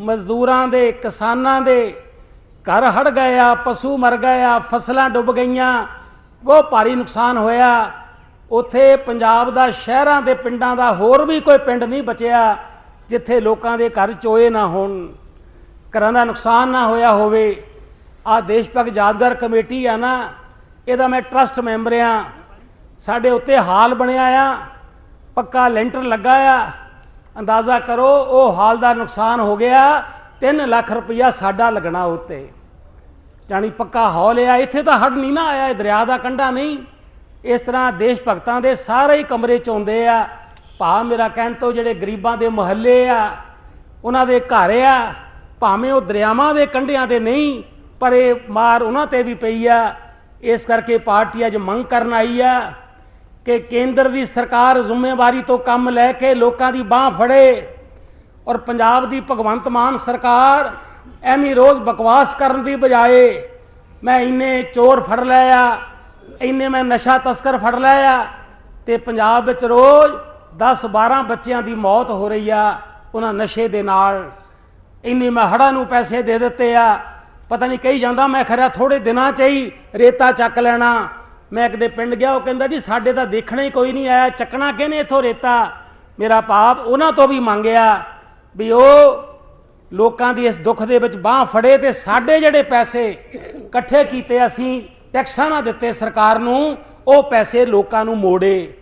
ਮਜ਼ਦੂਰਾਂ ਦੇ, ਕਿਸਾਨਾਂ ਦੇ ਘਰ ਹੜ ਗਏ ਆ ਪਸ਼ੂ ਮਰ ਗਏ ਆ ਫਸਲਾਂ ਡੁੱਬ ਗਈਆਂ, ਬਹੁਤ ਭਾਰੀ ਨੁਕਸਾਨ ਹੋਇਆ। ਉਥੇ ਪੰਜਾਬ ਦਾ, ਸ਼ਹਿਰਾਂ ਦੇ ਪਿੰਡਾਂ ਦਾ ਹੋਰ ਵੀ ਕੋਈ ਪਿੰਡ ਨਹੀਂ ਬਚਿਆ ਜਿੱਥੇ ਲੋਕਾਂ ਦੇ ਘਰ ਚੋਏ ਨਾ ਹੋਣ। ਘਰਾਂ ਦਾ ਨੁਕਸਾਨ ਨਾ ਹੋਇਆ ਹੋਵੇ। ਆ ਦੇਸ਼ ਭਗਤ ਯਾਦਗਾਰ ਕਮੇਟੀ ਆ ਨਾ, ਇਹਦਾ ਮੈਂ ਟਰਸਟ ਮੈਂਬਰ ਆ। ਸਾਡੇ ਉੱਤੇ ਹਾਲ ਬਣਿਆ ਆ, ਪੱਕਾ ਲੈਂਟਰ ਲੱਗਾ ਆ। ਅੰਦਾਜ਼ਾ ਕਰੋ, ਉਹ ਹਾਲ ਦਾ ਨੁਕਸਾਨ ਹੋ ਗਿਆ। 3 ਲੱਖ ਰੁਪਈਆ ਸਾਡਾ ਲੱਗਣਾ ਉੱਤੇ। ਜਾਣੀ ਪੱਕਾ ਹੌਲ ਆ, ਇੱਥੇ ਤਾਂ ਹੜ ਨਹੀਂ ਨਾ ਆਇਆ, ਇਹ ਦਰਿਆ ਦਾ ਕੰਢਾ ਨਹੀਂ। ਇਸ ਤਰ੍ਹਾਂ ਦੇਸ਼ ਭਗਤਾਂ ਦੇ ਸਾਰੇ ਹੀ ਕਮਰੇ ਚ ਆਉਂਦੇ ਆ। ਭਾ ਮੇਰਾ ਕਹਿਣ ਤੋਂ ਜਿਹੜੇ ਗਰੀਬਾਂ ਦੇ ਮੁਹੱਲੇ ਆ, ਉਹਨਾਂ ਦੇ ਘਰ ਆ, ਭਾਵੇਂ ਉਹ ਦਰਿਆਵਾਂ ਦੇ ਕੰਢਿਆਂ ਤੇ ਨਹੀਂ, ਪਰ ਇਹ ਮਾਰ ਉਹਨਾਂ ਤੇ ਵੀ ਪਈ ਆ। ਇਸ ਕਰਕੇ ਪਾਰਟੀ ਅੱਜ ਮੰਗ ਕਰਨ ਆਈ ਆ। ਕਿ ਕੇਂਦਰ ਦੀ ਸਰਕਾਰ ਜ਼ਿੰਮੇਵਾਰੀ ਤੋਂ ਕੰਮ ਲੈ ਕੇ ਲੋਕਾਂ ਦੀ ਬਾਹ ਫੜੇ ਔਰ ਪੰਜਾਬ ਦੀ ਭਗਵੰਤ ਮਾਨ ਸਰਕਾਰ ਐਵੇਂ ਰੋਜ਼ ਬਕਵਾਸ ਕਰਨ ਦੀ ਬਜਾਏ ਮੈਂ ਇੰਨੇ ਚੋਰ ਫੜ ਲਿਆ ਇੰਨੇ ਮੈਂ ਨਸ਼ਾ ਤਸਕਰ ਫੜ ਲਿਆ ਤੇ ਪੰਜਾਬ ਵਿੱਚ ਰੋਜ਼ 10 12 ਬੱਚਿਆਂ ਦੀ ਮੌਤ ਹੋ ਰਹੀ ਆ ਉਹਨਾਂ ਨਸ਼ੇ ਦੇ ਨਾਲ। ਇੰਨੇ ਮੈਂ ਹੜਾਂ ਨੂੰ ਪੈਸੇ ਦੇ ਦਿੱਤੇ ਆ, ਪਤਾ ਨਹੀਂ ਕਹੀ ਜਾਂਦਾ ਮੈਂ ਖਰਿਆ ਥੋੜੇ ਦਿਨਾਂ ਚ ਹੀ ਰੇਤਾ ਚੱਕ ਲੈਣਾ। ਮੈਂ ਕਿਤੇ ਪਿੰਡ ਗਿਆ, ਉਹ ਕਹਿੰਦਾ ਜੀ ਸਾਡੇ ਤਾਂ ਦੇਖਣਾ ਹੀ ਕੋਈ ਨਹੀਂ ਆਇਆ, ਚੱਕਣਾ ਕਿਹਨੇ ਇਥੋਂ ਰੇਤਾ? ਮੇਰਾ ਪਾਪ ਉਹਨਾਂ ਤੋਂ ਵੀ ਮੰਗਿਆ ਵੀ ਉਹ ਲੋਕਾਂ ਦੀ ਇਸ ਦੁੱਖ ਦੇ ਵਿੱਚ ਬਾਹ ਫੜੇ ਤੇ ਸਾਡੇ ਜਿਹੜੇ ਪੈਸੇ ਇਕੱਠੇ ਕੀਤੇ ਅਸੀਂ, ਟੈਕਸਾਂ ਨਾ ਦਿੱਤੇ ਸਰਕਾਰ ਨੂੰ, ਉਹ ਪੈਸੇ ਲੋਕਾਂ ਨੂੰ ਮੋੜੇ।